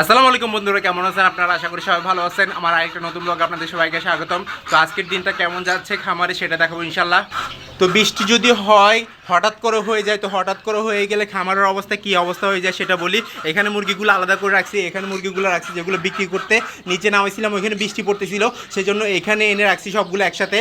আসসালামু আলাইকুম বন্ধুরা, কেমন আছেন? আপনারা আশা করি সবাই ভালো আছেন। আমার আরেকটা নতুন ব্লগ আপনাদের সবাইকে স্বাগতম। তো আজকের দিনটা কেমন যাচ্ছে খামারে সেটা দেখাবো ইনশাল্লাহ তো বৃষ্টি যদি হয়, হঠাৎ করে হয়ে যায়, তো হঠাৎ করে হয়ে গেলে খামারের অবস্থা, কি অবস্থা হয়ে যায় সেটা বলি। এখানে মুরগিগুলো আলাদা করে রাখছি, এখানে মুরগিগুলো রাখছি যেগুলো বিক্রি করতে। নিচে নামাইছিলাম ওইখানে বৃষ্টি পড়তেছিল। সেজন্য এখানে এনে রাখছি সবগুলো একসাথে।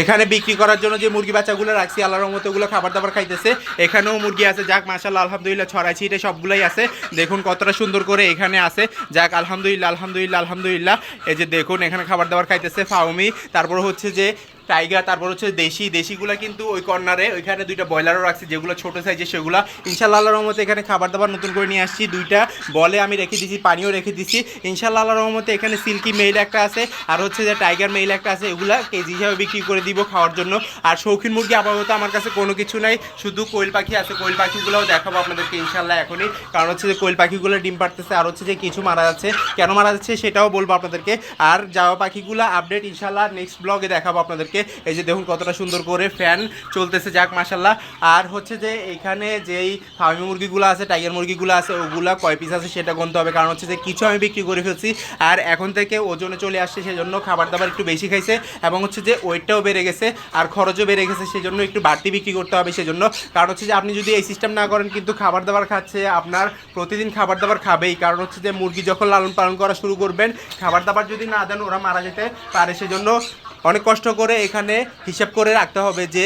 এখানে বিক্রি করার জন্য যে মুরগি বাচ্চাগুলো রাখছি, আল্লাহর রহমতে ওগুলো খাবার দাবার খাইতেছে। এখানেও মুরগি আছে, যাক মাশাল্লাহ আলহামদুলিল্লাহ, ছড়াইছি, এটা সবগুলোই আছে। দেখুন কতটা সুন্দর করে এখানে আছে। যাক, আলহামদুলিল্লাহ আলহামদুলিল্লাহ আলহামদুলিল্লাহ। এই যে দেখুন, এখানে খাবার দাবার খাইতেছে ফাউমি। তারপর হচ্ছে যে টাইগার, তারপর হচ্ছে দেশি, দেশিগুলো কিন্তু ওই কর্নারে, ওইখানে দুইটা ব্রয়লারও রাখছি, যেগুলো ছোটো সাইজের সেগুলো। ইনশাল্লাহ আল্লাহর রহমতে এখানে খাবার দাবার নতুন করে নিয়ে আসছি, দুইটা বলে আমি রেখে দিছি, পানিও রেখে দিছি। ইনশাল্লাহ আল্লাহর রহমতে এখানে সিল্কি মেইল একটা আছে, আর হচ্ছে যে টাইগার মেইল একটা আছে, এগুলা কেজি হিসাবে বিক্রি করে দিব খাওয়ার জন্য। আর শৌখিন মুরগি আপাতত আমার কাছে কোনো কিছু নাই, শুধু কোয়েল পাখি আছে, কোয়েল পাখিগুলোও দেখাবো আপনাদেরকে ইনশাল্লাহ এখনই। কারণ হচ্ছে যে কোয়েল পাখিগুলো ডিম পারতেছে আর হচ্ছে যে কিছু মারা যাচ্ছে। কেন মারা যাচ্ছে সেটাও বলব আপনাদেরকে। আর যাওয়া পাখিগুলো আপডেট ইনশাল্লাহ নেক্সট ব্লগে দেখাবো আপনাদেরকে। এই যে দেখুন কতটা সুন্দর করে ফ্যান চলতেছে, যাক মাসাল্লাহ আর হচ্ছে যে এখানে যেই ফার্মি মুরগিগুলো আছে টাইগার মুরগিগুলো আছে, ওগুলো কয় পিস আছে সেটা গুনতে হবে। কারণ হচ্ছে যে কিছু আমি বিক্রি করে ফেলছি, আর এখন থেকে ওজনে চলে আসছে সেজন্য খাবার দাবার একটু বেশি খাইছে, এবং হচ্ছে যে ওয়েটটাও বেড়ে গেছে, আর খরচও বেড়ে গেছে সেজন্য একটু বাড়তি বিক্রি করতে হবে সেজন্য। কারণ হচ্ছে যে আপনি যদি এই সিস্টেম না করেন, কিন্তু খাবার দাবার খাচ্ছে, আপনার প্রতিদিন খাবার দাবার খাবেই। কারণ হচ্ছে যে মুরগি যখন লালন পালন করা শুরু করবেন খাবার দাবার যদি না দেন, ওরা মারা যেতে পারে সেজন্য অনেক কষ্ট করে এখানে হিসাব করে রাখতে হবে যে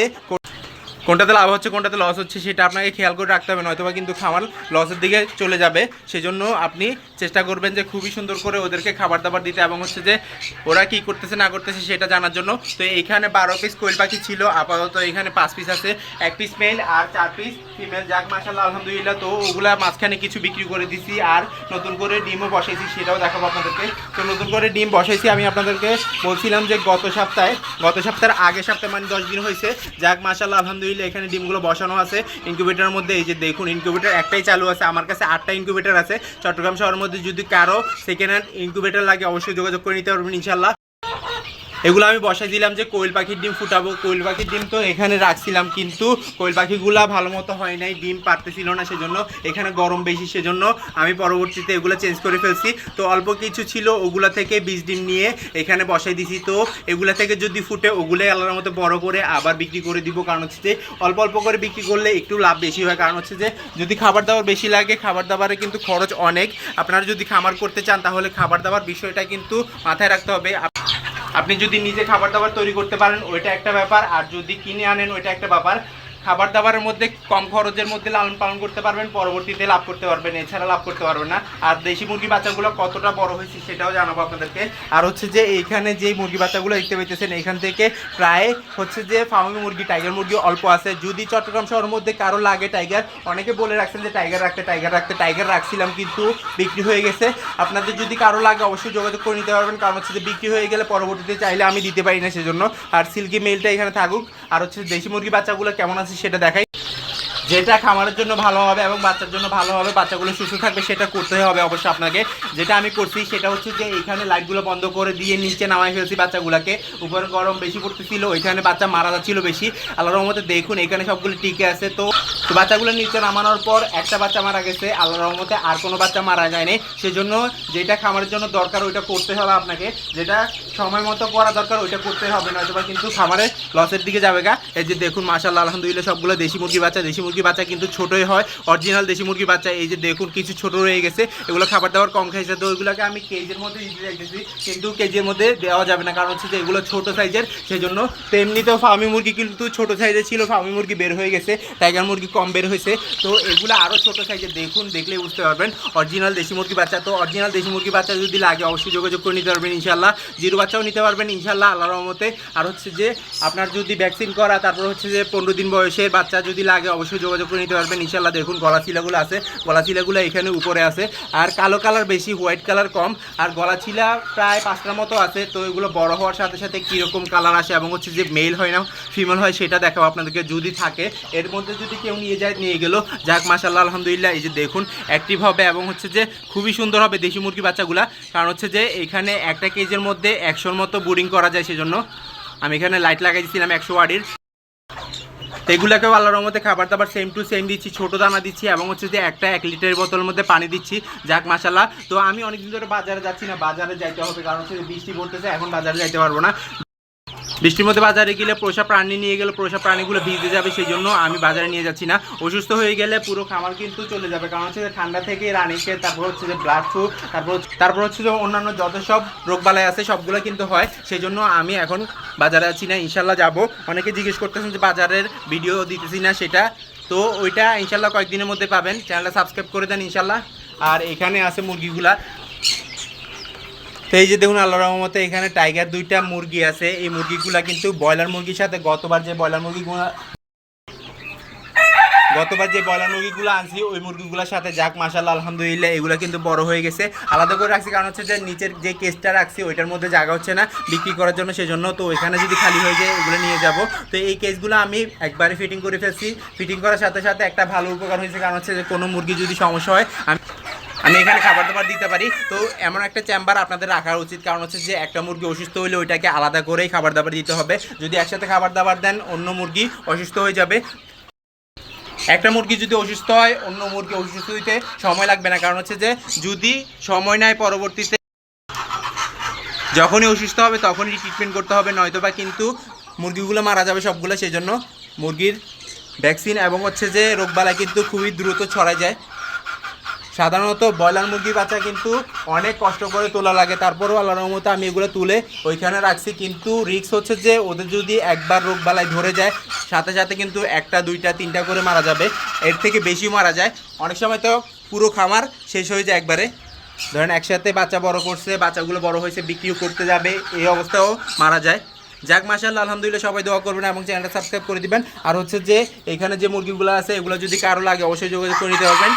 কোনটাতে লাভ হচ্ছে, কোনটাতে লস হচ্ছে, সেটা আপনাকে খেয়াল করে রাখতে হবে, নয়তোবা কিন্তু খামার লসের দিকে চলে যাবে। সেজন্য আপনি চেষ্টা করবেন যে খুবই সুন্দর করে ওদেরকে খাবার দাবার দিতে এবং হচ্ছে যে ওরা কি করতেছে, না করতেছে, সেটা জানার জন্য। তো এইখানে বারো পিস কোয়েল পাখি ছিল, আপাতত এখানে পাঁচ পিস আছে। এক পিস মেল আর চার পিস ফিমেল যাক মাসাল্লাহ আলহামদুলিল্লাহ। তো ওগুলা মাঝখানে কিছু বিক্রি করে দিছি আর নতুন করে ডিমও বসাইছি, সেটাও দেখাবো আপনাদেরকে। তো নতুন করে ডিম বসাইছি, আমি আপনাদেরকে বলছিলাম যে গত সপ্তাহে, গত সপ্তাহের আগের সপ্তাহে মানে দশ দিন হয়েছে, যাক মাসাল্লাহ আলহামদুলিল্লাহ। এখানে ডিমগুলো বসানো আছে। ইনকিউবেটারের মধ্যে এই যে দেখুন ইনকিউবেটার একটাই চালু আছে। আমার কাছে আটটা ইনকিউবেটার আছে। চট্টগ্রাম শহরের মধ্যে যদি কারও সেকেন্ড হ্যান্ড ইনকিউবেটার লাগে, অবশ্যই যোগাযোগ করে নিতে পারবেন ইনশাল্লাহ এগুলো আমি বসাই দিলাম যে কোয়েল পাখির ডিম ফুটাবো। কোয়েল পাখির ডিম তো এখানে রাখছিলাম, কিন্তু কোয়েল পাখিগুলা ভালো মতো হয় নাই, ডিম পারতেছিল না সেজন্য, এখানে গরম বেশি সেজন্য আমি পরবর্তীতে এগুলো চেঞ্জ করে ফেলছি। তো অল্প কিছু ছিল, ওগুলা থেকে বীজ ডিম নিয়ে এখানে বসাই দিছি। তো এগুলা থেকে যদি ফুটে, ওগুলোই আলাদা মতো বড় করে আবার বিক্রি করে দিব। কারণ হচ্ছে যে, অল্প অল্প করে বিক্রি করলে একটু লাভ বেশি হয়। কারণ হচ্ছে যে, যদি খাবার দাবার বেশি লাগে, খাবার দাবারে কিন্তু খরচ অনেক। আপনারা যদি খামার করতে চান, তাহলে খাবার দাবার বিষয়টা কিন্তু মাথায় রাখতে হবে। আপনি যদি নিজে খাবার দাবার তৈরি করতে পারেন, ওইটা একটা ব্যাপার। আর যদি কিনে আনেন, ওইটা একটা ব্যাপার। খাবার দাবারের মধ্যে কম খরচের মধ্যে লালন পালন করতে পারবেন, পরবর্তীতে লাভ করতে পারবেন, এছাড়া লাভ করতে পারবেন না। আর দেশি মুরগি বাচ্চাগুলো কতটা বড় হয়েছে সেটাও জানাব আপনাদেরকে। আর হচ্ছে যে এইখানে যে মুরগি বাচ্চাগুলো দেখতে পেতেছেন এখান থেকে প্রায় হচ্ছে যে ফার্মি মুরগি টাইগার মুরগি অল্প আছে। যদি চট্টগ্রাম শহরের মধ্যে কারও লাগে টাইগার অনেকে বলে রাখছেন যে টাইগার রাখতে টাইগার রাখতে টাইগার রাখছিলাম কিন্তু বিক্রি হয়ে গেছে। আপনাদের যদি কারও লাগে অবশ্যই যোগাযোগ করে নিতে পারবেন, কারণ হচ্ছে যে বিক্রি হয়ে গেলে পরবর্তীতে চাইলে আমি দিতে পারি না সেজন্য। আর সিল্কি মেলটা এখানে থাকুক। আর হচ্ছে দেশি মুরগি বাচ্চাগুলো কেমন আছে সেটা দেখাই। যেটা খামারের জন্য ভালো হবে এবং বাচ্চার জন্য ভালো হবে, বাচ্চাগুলো সুস্থ থাকবে, সেটা করতে হবে অবশ্যই আপনাকে। যেটা আমি করছি সেটা হচ্ছে যে এখানে লাইটগুলো বন্ধ করে দিয়ে নিচে নামাই ফেলছি বাচ্চাগুলোকে। উপরে গরম বেশি পড়তেছিল, ওইখানে বাচ্চা মারা যাচ্ছিল বেশি। আল্লাহর রহমতে দেখুন এখানে সবগুলো টিকে আছে। তো তো বাচ্চাগুলো নিচে নামানোর পর একটা বাচ্চা মারা গেছে, আল্লাহর রহমতে আর কোনো বাচ্চা মারা যায়নি। সেজন্য যেটা খামারের জন্য দরকার ওইটা করতে হবে আপনাকে। যেটা সময় মতো করা দরকার ওইটা করতে হবে নয়তো কিন্তু খামারে লসের দিকে যাবে গা। এই যে দেখুন মাশাল্লাহ আলহামদুলিল্লাহ, সবগুলো দেশি মুরগি বাচ্চা, দেশি মুরগি বাচ্চা কিন্তু ছোটোই হয়। অরিজিনাল দেশি মুরগি বাচ্চা, এই যে দেখুন কিছু ছোট রয়ে গেছে। এগুলো খাবার দাবার কম খাইছে, তো ওইগুলোকে আমি কেজির মধ্যে দিতে চাইতেছি। কিন্তু কেজির মধ্যে দেওয়া যাবে না, কারণ হচ্ছে যে এগুলো ছোট সাইজের সেই জন্য তো এমনিতেও ফার্মি মুরগি কিন্তু ছোট সাইজের ছিল ফার্মি মুরগি বের হয়ে গেছে টাইগার মুরগি কম বের হয়েছে। তো এগুলো আরও ছোট সাইজের দেখুন, দেখলে বুঝতে পারবেন। অরিজিনাল দেশি মুরগি বাচ্চা, তো অরিজিনাল দেশি মুরগি বাচ্চা যদি লাগে, অবশ্যই যোগাযোগ করে নিতে পারবেন ইনশাল্লাহ জিরো বাচ্চাও নিতে পারবেন ইনশাল্লাহ আল্লাহ রহমতে। আর হচ্ছে যে, আপনার যদি ভ্যাকসিন করা, তারপর হচ্ছে যে পনেরো দিন বয়সের বাচ্চা যদি লাগে, অবশ্যই যোগাযোগ করে নিতে পারবেন ইনশাল্লাহ দেখুন গলা চিলাগুলো আছে। গলা চিলাগুলো এখানে উপরে আছে। আর কালো কালার বেশি, হোয়াইট কালার কম। আর গলা চিলা প্রায় পাঁচটার মতো আছে। তো এগুলো বড় হওয়ার সাথে সাথে কীরকম কালার আসে এবং হচ্ছে যে মেল হয় না, ফিমেল হয়, সেটা দেখাবো আপনাদেরকে যদি থাকে। এর মধ্যে যদি কেউ নিয়ে যায়, নিয়ে গেলো, যাক মাসাল্লাহ আলহামদুলিল্লাহ। এই যে দেখুন অ্যাক্টিভ হবে এবং হচ্ছে যে খুবই সুন্দর হবে দেশি মুরগি বাচ্চাগুলা। কারণ হচ্ছে যে এখানে একটা কেজের মধ্যে একশোর মতো বোরিং করা যায় সেজন্য। আমি এখানে লাইট লাগাই দিয়েছিলাম একশো ওয়ার্ডের। এগুলোকেও আল্লাহর রহমতে খাবার দাবার সেম টু সেম দিচ্ছি, ছোটো দানা দিচ্ছি এবং হচ্ছে যে একটা এক লিটারের বোতলের মধ্যে পানি দিচ্ছি। যাক মাসাল্লাহ তো আমি অনেকদিন ধরে বাজারে যাচ্ছি না, বাজারে যাইতে হবে, কারণ হচ্ছে বৃষ্টি পড়তেছে, এখন বাজারে যাইতে পারব না। বৃষ্টির মধ্যে বাজারে গেলে পোষা প্রাণী নিয়ে গেলে পোষা প্রাণীগুলো ভিজে যাবে সেই জন্য আমি বাজারে নিয়ে যাচ্ছি না। অসুস্থ হয়ে গেলে পুরো খামার কিন্তু চলে যাবে। কারণ হচ্ছে যে ঠান্ডা থেকে রানীকে তারপর হচ্ছে যে ব্লাড ফ্লু তারপর তারপর হচ্ছে যে অন্যান্য যত সব রোগবালাই আছে, সবগুলো কিন্তু হয়। সেই জন্য আমি এখন বাজারে আছি না, ইনশাল্লাহ যাব। অনেকে জিজ্ঞেস করতেছেন যে বাজারের ভিডিও দিতেছি না সেটা। তো ওইটা ইনশাল্লাহ কয়েকদিনের মধ্যে পাবেন। চ্যানেলটা সাবস্ক্রাইব করে দেন ইনশাল্লাহ। আর এখানে আছে মুরগিগুলা। তো এই যে দেখুন আল্লাহ রহমতে এখানে টাইগার দুইটা মুরগি আছে। এই মুরগিগুলা কিন্তু ব্রয়লার মুরগির সাথে গতবার যে ব্রয়লার মুরগিগুলা গতবার যে ব্রয়লার মুরগিগুলো আনছি, ওই মুরগিগুলোর সাথে যাক মাসাল্লাহ আলহামদুলিল্লাহ, এগুলো কিন্তু বড় হয়ে গেছে। আলাদা করে রাখছি, কারণ হচ্ছে যে নিচের যে কেসটা রাখছি, ওইটার মধ্যে জায়গা হচ্ছে না বিক্রি করার জন্য, সেজন্য তো ওইখানে যদি খালি হয়ে যায়, এগুলো নিয়ে যাব। তো এই কেসগুলো আমি একবারে ফিটিং করে ফেলছি। ফিটিং করার সাথে সাথে একটা ভালো উপকার হয়েছে, কারণ হচ্ছে যে কোনো মুরগি যদি সমস্যা হয়, আমি আমি এখানে খাবার দাবার দিতে পারি। তো এমন একটা চেম্বার আপনাদের রাখা উচিত। কারণ হচ্ছে যে একটা মুরগি অসুস্থ হলে ওইটাকে আলাদা করেই খাবার দাবার দিতে হবে। যদি একসাথে খাবার দাবার দেন, অন্য মুরগি অসুস্থ হয়ে যাবে। একটা মুরগি যদি অসুস্থ হয়, অন্য মুরগি অসুস্থ হইতে সময় লাগবে না। কারণ হচ্ছে যে যদি সময় নেয় পরবর্তীতে, যখনই অসুস্থ হবে তখনই ট্রিটমেন্ট করতে হবে। নয়তো বা কিন্তু মুরগিগুলো মারা যাবে সবগুলো। সেই জন্য মুরগির ভ্যাকসিন এবং হচ্ছে যে রোগবালাই কিন্তু খুবই দ্রুত ছড়ায় যায়। সাধারণত ব্রয়লার মুরগির বাচ্চা কিন্তু অনেক কষ্ট করে তোলা লাগে। তারপরেও আল্লাহ রহমতে আমি এগুলো তুলে ওইখানে রাখছি। কিন্তু রিস্ক হচ্ছে যে ওদের যদি একবার রোগ বালাই ধরে যায়, সাথে সাথে কিন্তু একটা, দুইটা, তিনটা করে মারা যাবে। এর থেকে বেশি মারা যায়। অনেক সময় তো পুরো খামার শেষ হয়ে যায় একবারে। ধরেন একসাথে বাচ্চা বড় করছে, বাচ্চাগুলো বড় হয়েছে, বিক্রিও করতে যাবে, এই অবস্থাও মারা যায়। যাক মাসাল্লাহ আলহামদুলিল্লাহ, সবাই দোয়া করবেন এবং চ্যানেলটা সাবস্ক্রাইব করে দিবেন। আর হচ্ছে যে এখানে যে মুরগিগুলো আছে, এগুলো যদি কারও লাগে, অবশ্যই যোগাযোগ করে নিতে পারবেন।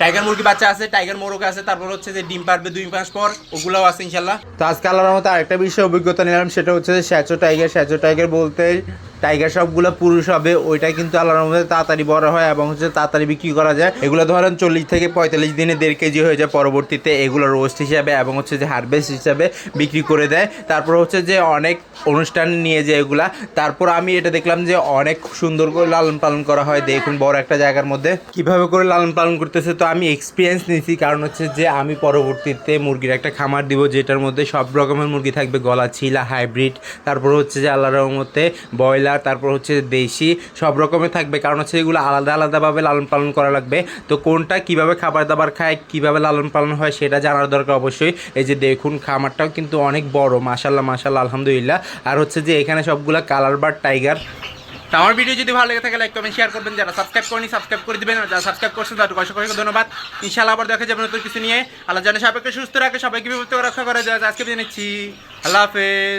টাইগার মুরগি বাচ্চা আছে টাইগার মোরগ আছে, তারপর হচ্ছে যে ডিম পারবে দুই মাস পর, ওগুলাও আছে ইনশাল্লাহ। তো আজকে আল্লাহর মতো আরেকটা বিষয়ে, অভিজ্ঞতা নিলাম, সেটা হচ্ছে যে স্যাচো টাইগার স্যাচো টাইগার বলতে টাইগার সবগুলো পুরুষ হবে, ওইটা কিন্তু আল্লাহর মধ্যে তাড়াতাড়ি বড় হয় এবং হচ্ছে তাড়াতাড়ি বিক্রি করা যায়। এগুলো ধরেন চল্লিশ থেকে পঁয়তাল্লিশ দিনে দেড় কেজি হয়ে যায় পরবর্তীতে এগুলো রোস্ট হিসাবে এবং হচ্ছে যে হারভেস্ট হিসাবে বিক্রি করে দেয়। তারপর হচ্ছে যে অনেক অনুষ্ঠান নিয়ে যায় এগুলা। তারপর আমি এটা দেখলাম যে অনেক সুন্দর করে লালন পালন করা হয়। দেখুন, বড় একটা জায়গার মধ্যে কীভাবে করে লালন পালন করতেছে তো আমি এক্সপিরিয়েন্স নিয়েছি কারণ হচ্ছে যে আমি পরবর্তীতে মুরগির একটা খামার দিব, যেটার মধ্যে সব রকমের মুরগি থাকবে, গলা ছিলা হাইব্রিড তারপর হচ্ছে যে আল্লাহ রহমতে ব্রয়লার তারপর হচ্ছে দেশি, সব রকমের থাকবে। কারণ হচ্ছে এগুলো আলাদা আলাদাভাবে লালন পালন করা লাগবে। তো কোনটা কীভাবে খাবার দাবার খায়, কীভাবে লালন পালন হয় সেটা জানার দরকার অবশ্যই। এই যে দেখুন, খামারটাও কিন্তু অনেক বড় মাশাল্লাহ মাশাল্লাহ আলহামদুলিল্লাহ। আর হচ্ছে যে এখানে সবগুলা কালার বার টাইগার। আমার ভিডিও যদি ভালো লেগে থাকে লাইক কমেন্ট শেয়ার করবেন। যারা সাবস্ক্রাইব করেনি সাবস্ক্রাইব করে দেবেন। যারা সাবস্ক্রাইব করছেন তাদের অসংখ্য ধন্যবাদ। ইনশাআল্লাহ আবার দেখা যাবে নতুন কিছু নিয়ে। আল্লাহ জানে সবাইকে সুস্থ রাখে, সবাইকে বিপদ রক্ষা করে। দেওয়া আজকে নিচ্ছি, আল্লাহ হাফেজ।